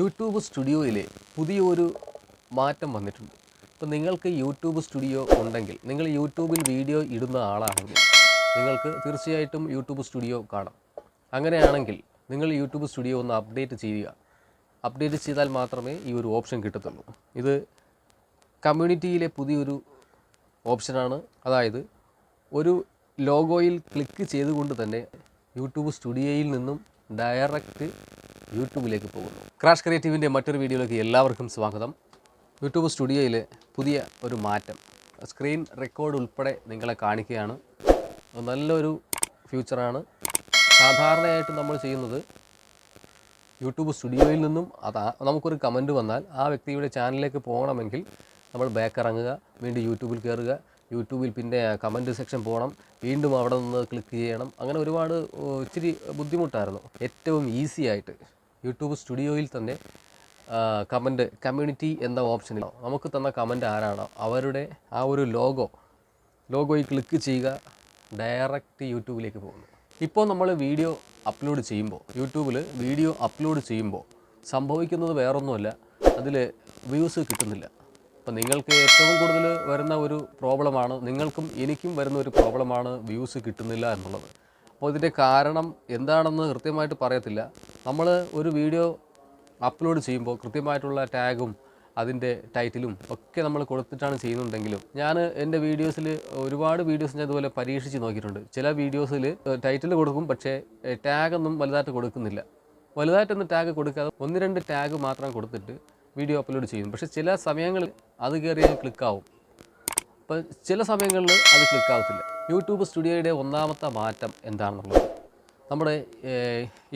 YouTube സ്റ്റുഡിയോയിൽ പുതിയൊരു മാറ്റം വന്നിട്ടുണ്ട്. ഇപ്പോൾ നിങ്ങൾക്ക് യൂട്യൂബ് സ്റ്റുഡിയോ ഉണ്ടെങ്കിൽ നിങ്ങൾ യൂട്യൂബിൽ വീഡിയോ ഇടുന്ന ആളാണെങ്കിൽ നിങ്ങൾക്ക് തീർച്ചയായിട്ടും യൂട്യൂബ് സ്റ്റുഡിയോ കാണാം. അങ്ങനെയാണെങ്കിൽ നിങ്ങൾ യൂട്യൂബ് സ്റ്റുഡിയോ ഒന്ന് അപ്ഡേറ്റ് ചെയ്യുക. അപ്ഡേറ്റ് ചെയ്താൽ മാത്രമേ ഈ ഒരു ഓപ്ഷൻ കിട്ടത്തുള്ളൂ. ഇത് കമ്മ്യൂണിറ്റിയിലെ പുതിയൊരു ഓപ്ഷനാണ്. അതായത് ഒരു ലോഗോയിൽ ക്ലിക്ക് ചെയ്തുകൊണ്ട് തന്നെ യൂട്യൂബ് സ്റ്റുഡിയോയിൽ നിന്നും ഡയറക്റ്റ് യൂട്യൂബിലേക്ക് പോകുന്നു. ക്രാഷ് ക്രിയേറ്റീവിന്റെ മറ്റൊരു വീഡിയോയിലേക്ക് എല്ലാവർക്കും സ്വാഗതം. യൂട്യൂബ് സ്റ്റുഡിയോയിൽ പുതിയ ഒരു മാറ്റം. സ്ക്രീൻ റെക്കോർഡ് ഉൾപ്പെടെ നിങ്ങളെ കാണിക്കുകയാണ്. നല്ലൊരു ഫ്യൂച്ചറാണ്. സാധാരണയായിട്ട് നമ്മൾ ചെയ്യുന്നത് യൂട്യൂബ് സ്റ്റുഡിയോയിൽ നിന്നും അത് നമുക്കൊരു കമന്റ് വന്നാൽ ആ വ്യക്തിയുടെ ചാനലിലേക്ക് പോകണമെങ്കിൽ നമ്മൾ ബാക്ക് ഇറങ്ങുക വീണ്ടും യൂട്യൂബിൽ കയറുക യൂട്യൂബിൽ പിന്നെ കമന്റ് സെക്ഷൻ പോകണം വീണ്ടും അവിടെ നിന്ന് ക്ലിക്ക് ചെയ്യണം. അങ്ങനെ ഒരുപാട് ഇച്ചിരി ബുദ്ധിമുട്ടായിരുന്നു. ഏറ്റവും ഈസി ആയിട്ട് യൂട്യൂബ് സ്റ്റുഡിയോയിൽ തന്നെ കമന്റ് കമ്മ്യൂണിറ്റി എന്ന ഓപ്ഷനിൽ. നമുക്ക് തന്ന കമന്റ് ആരാണോ അവരുടെ ആ ഒരു ലോഗോ ലോഗോയിൽ ക്ലിക്ക് ചെയ്യുക ഡയറക്റ്റ് യൂട്യൂബിലേക്ക് പോകുന്നു. ഇപ്പോൾ നമ്മൾ വീഡിയോ അപ്ലോഡ് ചെയ്യുമ്പോൾ യൂട്യൂബിൽ വീഡിയോ അപ്ലോഡ് ചെയ്യുമ്പോൾ സംഭവിക്കുന്നത് വേറൊന്നുമല്ല അതിൽ വ്യൂസ് കിട്ടുന്നില്ല. അപ്പം നിങ്ങൾക്ക് ഏറ്റവും കൂടുതൽ വരുന്ന ഒരു പ്രോബ്ലമാണ് നിങ്ങൾക്കും എനിക്കും വരുന്ന ഒരു പ്രോബ്ലമാണ് വ്യൂസ് കിട്ടുന്നില്ല എന്നുള്ളത്. അപ്പോൾ ഇതിന്റെ കാരണം എന്താണെന്ന് കൃത്യമായിട്ട് പറയത്തില്ല. നമ്മൾ ഒരു വീഡിയോ അപ്ലോഡ് ചെയ്യുമ്പോൾ കൃത്യമായിട്ടുള്ള ടാഗും അതിന്റെ ടൈറ്റിലും ഒക്കെ നമ്മൾ കൊടുത്തിട്ടാണ് ചെയ്യുന്നുണ്ടെങ്കിലും ഞാൻ എന്റെ വീഡിയോസിൽ ഒരുപാട് വീഡിയോസ് ഞാൻ ഇതുപോലെ പരീക്ഷിച്ച് നോക്കിയിട്ടുണ്ട്. ചില വീഡിയോസിൽ ടൈറ്റിൽ കൊടുക്കും പക്ഷേ ടാഗൊന്നും വലുതായിട്ട് കൊടുക്കുന്നില്ല. വലുതായിട്ടൊന്നും ടാഗ് കൊടുക്കാതെ ഒന്ന് രണ്ട് ടാഗ് മാത്രം കൊടുത്തിട്ട് വീഡിയോ അപ്ലോഡ് ചെയ്യും. പക്ഷേ ചില സമയങ്ങളിൽ അത് കയറിയാൽ ക്ലിക്കാവും. അപ്പോൾ ചില സമയങ്ങളിൽ അത് ക്ലിക്കാവത്തില്ല. യൂട്യൂബ് സ്റ്റുഡിയോയുടെ ഒന്നാമത്തെ മാറ്റം എന്താണെന്നുള്ളത്. നമ്മുടെ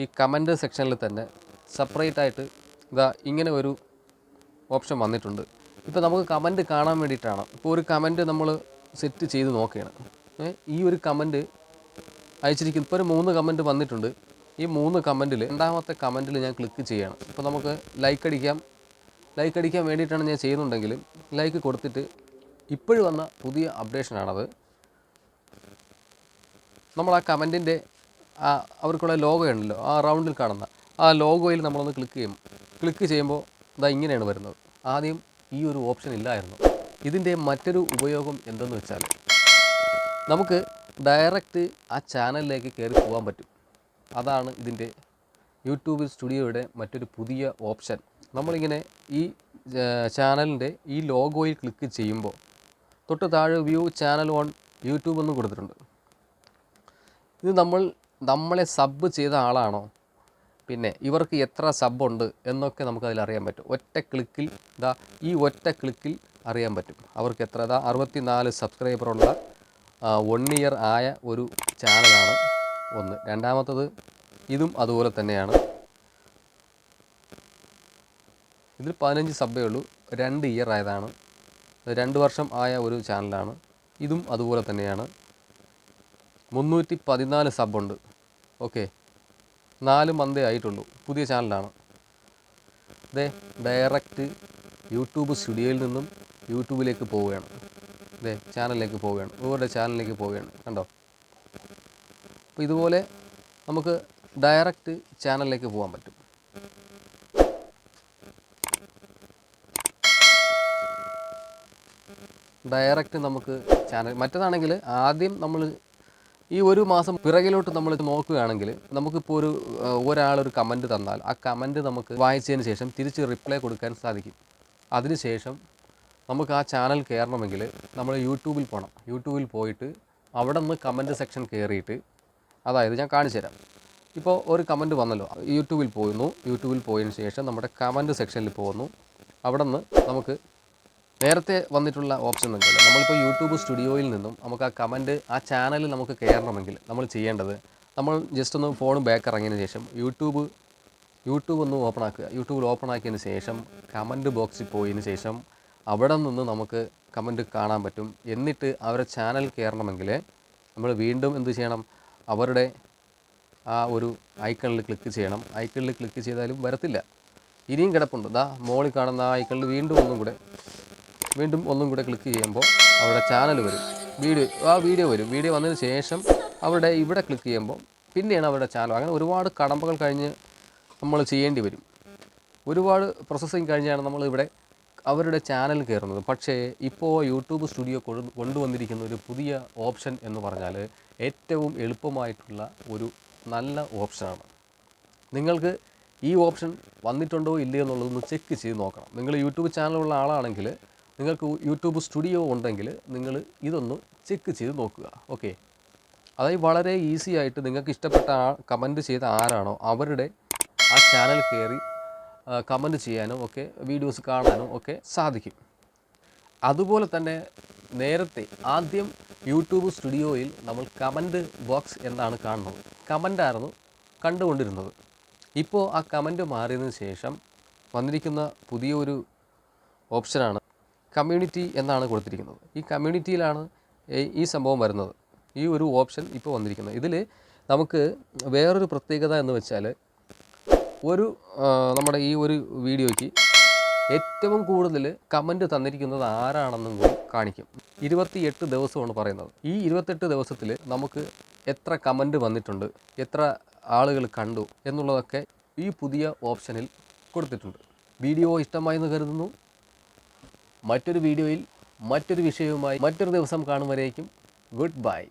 ഈ കമന്റ് സെക്ഷനിൽ തന്നെ സെപ്പറേറ്റ് ആയിട്ട് ഇതാ ഇങ്ങനെ ഒരു ഓപ്ഷൻ വന്നിട്ടുണ്ട്. ഇപ്പോൾ നമുക്ക് കമന്റ് കാണാൻ വേണ്ടിയിട്ടാണ്. ഇപ്പോൾ ഒരു കമന്റ് നമ്മൾ സെറ്റ് ചെയ്ത് നോക്കുകയാണ്. ഈ ഒരു കമന്റ് അയച്ചിരിക്കുന്നു ഇപ്പോൾ ഒരു മൂന്ന് കമന്റ് വന്നിട്ടുണ്ട്. ഈ മൂന്ന് കമന്റിൽ രണ്ടാമത്തെ കമന്റിൽ ഞാൻ ക്ലിക്ക് ചെയ്യണം. ഇപ്പോൾ നമുക്ക് ലൈക്ക് അടിക്കാം ലൈക്ക് അടിക്കാൻ വേണ്ടിയിട്ടാണ് ഞാൻ ചെയ്യുന്നുണ്ടെങ്കിൽ ലൈക്ക് കൊടുത്തിട്ട് ഇപ്പോഴും വന്ന പുതിയ അപ്ഡേഷനാണത് നമ്മൾ ആ കമന്റിന്റെ ആ അവർക്കുള്ള ലോഗോ ഉണ്ടല്ലോ ആ റൗണ്ടിൽ കാണുന്ന ആ ലോഗോയിൽ നമ്മളൊന്ന് ക്ലിക്ക് ചെയ്യും. ക്ലിക്ക് ചെയ്യുമ്പോൾ ഇതാ ഇങ്ങനെയാണ് വരുന്നത്. ആദ്യം ഈ ഒരു ഓപ്ഷൻ ഇല്ലായിരുന്നു. ഇതിന്റെ മറ്റൊരു ഉപയോഗം എന്തെന്ന് വെച്ചാൽ നമുക്ക് ഡയറക്റ്റ് ആ ചാനലിലേക്ക് കയറി പോകാൻ പറ്റും. അതാണ് ഇതിന്റെ യൂട്യൂബ് സ്റ്റുഡിയോയുടെ മറ്റൊരു പുതിയ ഓപ്ഷൻ നമ്മളിങ്ങനെ ഈ ചാനലിന്റെ ഈ ലോഗോയിൽ ക്ലിക്ക് ചെയ്യുമ്പോൾ തൊട്ട് താഴെ വ്യൂ ചാനൽ ഓൺ യൂട്യൂബ് എന്നും കൊടുത്തിട്ടുണ്ട്. ഇത് നമ്മൾ നമ്മളെ സബ് ചെയ്ത ആളാണോ? പിന്നെ ഇവർക്ക് എത്ര സബുണ്ട് എന്നൊക്കെ നമുക്ക് അതിൽ അറിയാൻ പറ്റും. ഒറ്റ ക്ലിക്കിൽ ഇതാ ഈ ഒറ്റ ക്ലിക്കിൽ അറിയാൻ പറ്റും. അവർക്ക് എത്ര ഇതാ അറുപത്തി നാല് സബ്സ്ക്രൈബറുള്ള വൺ ഇയർ ആയ ഒരു ചാനലാണ് ഒന്ന്. രണ്ടാമത്തത് ഇതും അതുപോലെ തന്നെയാണ്. ഇതിൽ പതിനഞ്ച് സബ്ബേ ഉള്ളൂ. രണ്ട് ഇയർ ആയതാണ്. രണ്ട് വർഷം ആയ ഒരു ചാനലാണ് ഇതും അതുപോലെ തന്നെയാണ്. മുന്നൂറ്റി പതിനാല് സബുണ്ട് ഓക്കെ നാല് മന്തേ ആയിട്ടുള്ളൂ. പുതിയ ചാനലാണ് ഇതേ ഡയറക്റ്റ് യൂട്യൂബ് സ്റ്റുഡിയോയിൽ നിന്നും യൂട്യൂബിലേക്ക് പോവുകയാണ്. ഇതേ ചാനലിലേക്ക് പോവുകയാണ്. ഇവരുടെ ചാനലിലേക്ക് പോവുകയാണ്. കണ്ടോ? അപ്പോൾ ഇതുപോലെ നമുക്ക് ഡയറക്റ്റ് ചാനലിലേക്ക് പോകാൻ പറ്റും. ഡയറക്റ്റ് നമുക്ക് ചാനൽ മറ്റേതാണെങ്കിൽ ആദ്യം നമ്മൾ ഈ ഒരു മാസം പിറകിലോട്ട് നമ്മൾ നോക്കുകയാണെങ്കിൽ നമുക്കിപ്പോൾ ഒരു ഒരാളൊരു കമന്റ് തന്നാൽ ആ കമന്റ് നമുക്ക് വായിച്ചതിന് ശേഷം തിരിച്ച് റിപ്ലൈ കൊടുക്കാൻ സാധിക്കും. അതിനുശേഷം നമുക്ക് ആ ചാനൽ കയറണമെങ്കിൽ നമ്മൾ യൂട്യൂബിൽ പോകണം. യൂട്യൂബിൽ പോയിട്ട് അവിടെ നിന്ന് കമന്റ് സെക്ഷൻ കയറിയിട്ട് അതായത് ഞാൻ കാണിച്ചു തരാം. ഇപ്പോൾ ഒരു കമന്റ് വന്നല്ലോ. യൂട്യൂബിൽ പോയിരുന്നു. യൂട്യൂബിൽ പോയതിന് ശേഷം നമ്മുടെ കമന്റ് സെക്ഷനിൽ പോകുന്നു. അവിടെ നിന്ന് നമുക്ക് നേരത്തെ വന്നിട്ടുള്ള ഓപ്ഷൻ ഉണ്ടല്ലോ നമ്മളിപ്പോൾ യൂട്യൂബ് സ്റ്റുഡിയോയിൽ നിന്നും നമുക്ക് ആ കമന്റ് ആ ചാനലിൽ നമുക്ക് കയറണമെങ്കിൽ നമ്മൾ ചെയ്യേണ്ടത് നമ്മൾ ജസ്റ്റ് ഒന്ന് ഫോൺ ബാക്ക് ഇറങ്ങിയതിന് ശേഷം യൂട്യൂബ് യൂട്യൂബ് ഒന്ന് ഓപ്പൺ ആക്കുക. യൂട്യൂബിൽ ഓപ്പൺ ആക്കിയതിന് ശേഷം കമന്റ് ബോക്സിൽ പോയതിന് ശേഷം അവിടെ നിന്ന് നമുക്ക് കമന്റ് കാണാൻ പറ്റും. എന്നിട്ട് അവരുടെ ചാനൽ കയറണമെങ്കിൽ നമ്മൾ വീണ്ടും എന്ത് ചെയ്യണം? അവരുടെ ആ ഒരു ഐക്കണിൽ ക്ലിക്ക് ചെയ്യണം. ഐക്കണിൽ ക്ലിക്ക് ചെയ്താലും വരത്തില്ല. ഇനിയും കിടപ്പുണ്ട്. ദാ മോളിൽ കാണുന്ന ആ ഐക്കണിൽ വീണ്ടും ഒന്നും കൂടെ വീണ്ടും ഒന്നും കൂടെ ക്ലിക്ക് ചെയ്യുമ്പോൾ അവരുടെ ചാനൽ വരും. വീഡിയോ ആ വീഡിയോ വരും. വീഡിയോ വന്നതിന് ശേഷം അവരുടെ ഇവിടെ ക്ലിക്ക് ചെയ്യുമ്പോൾ പിന്നെയാണ് അവരുടെ ചാനൽ അങ്ങനെ ഒരുപാട് കടമ്പകൾ കഴിഞ്ഞ് നമ്മൾ ചെയ്യേണ്ടി വരും. ഒരുപാട് പ്രോസസ്സിങ് കഴിഞ്ഞാണ് നമ്മൾ ഇവിടെ അവരുടെ ചാനൽ കയറുന്നത്. പക്ഷേ ഇപ്പോൾ യൂട്യൂബ് സ്റ്റുഡിയോ കൊണ്ടു- കൊണ്ടുവന്നിരിക്കുന്ന ഒരു പുതിയ ഓപ്ഷൻ എന്ന് പറഞ്ഞാൽ ഏറ്റവും എളുപ്പമായിട്ടുള്ള ഒരു നല്ല ഓപ്ഷനാണ് നിങ്ങൾക്ക് ഈ ഓപ്ഷൻ വന്നിട്ടുണ്ടോ ഇല്ലയോ എന്നുള്ളതൊന്ന് ചെക്ക് ചെയ്ത് നോക്കണം. നിങ്ങൾ യൂട്യൂബ് ചാനലുള്ള ആളാണെങ്കിൽ നിങ്ങൾക്ക് യൂട്യൂബ് സ്റ്റുഡിയോ ഉണ്ടെങ്കിൽ നിങ്ങൾ ഇതൊന്ന് ചെക്ക് ചെയ്ത് നോക്കുക. ഓക്കെ അതായത് വളരെ ഈസി ആയിട്ട് നിങ്ങൾക്ക് ഇഷ്ടപ്പെട്ട ആ കമന്റ് ചെയ്ത ആരാണോ അവരുടെ ആ ചാനൽ കയറി കമന്റ് ചെയ്യാനും ഒക്കെ വീഡിയോസ് കാണാനും ഒക്കെ സാധിക്കും. അതുപോലെ തന്നെ നേരത്തെ ആദ്യം യൂട്യൂബ് സ്റ്റുഡിയോയിൽ നമ്മൾ കമന്റ് ബോക്സ് എന്നാണ് കാണുന്നത്. കമന്റായിരുന്നു കണ്ടുകൊണ്ടിരുന്നത്. ഇപ്പോൾ ആ കമന്റ് മാറിയതിന് ശേഷം വന്നിരിക്കുന്ന പുതിയൊരു ഓപ്ഷനാണ് കമ്മ്യൂണിറ്റി എന്നാണ് കൊടുത്തിരിക്കുന്നത്. ഈ കമ്മ്യൂണിറ്റിയിലാണ് ഈ- സംഭവം വരുന്നത്. ഈ ഒരു ഓപ്ഷൻ ഇപ്പോൾ വന്നിരിക്കുന്നത്. ഇതിൽ നമുക്ക് വേറൊരു പ്രത്യേകത എന്ന് വെച്ചാൽ ഒരു നമ്മുടെ ഈ ഒരു വീഡിയോയ്ക്ക് ഏറ്റവും കൂടുതൽ കമന്റ് തന്നിരിക്കുന്നത് ആരാണെന്നും കൂടി കാണിക്കും. ഇരുപത്തിയെട്ട് ദിവസമാണ് പറയുന്നത്. ഈ ഇരുപത്തെട്ട് ദിവസത്തിൽ നമുക്ക് എത്ര കമന്റ് വന്നിട്ടുണ്ട് എത്ര ആളുകൾ കണ്ടു എന്നുള്ളതൊക്കെ ഈ പുതിയ ഓപ്ഷനിൽ കൊടുത്തിട്ടുണ്ട്. വീഡിയോ ഇഷ്ടമായി എന്ന് കരുതുന്നു. മറ്റൊരു വീഡിയോയിൽ മറ്റൊരു വിഷയവുമായി മറ്റൊരു ദിവസം കാണും വരേക്കും. Good bye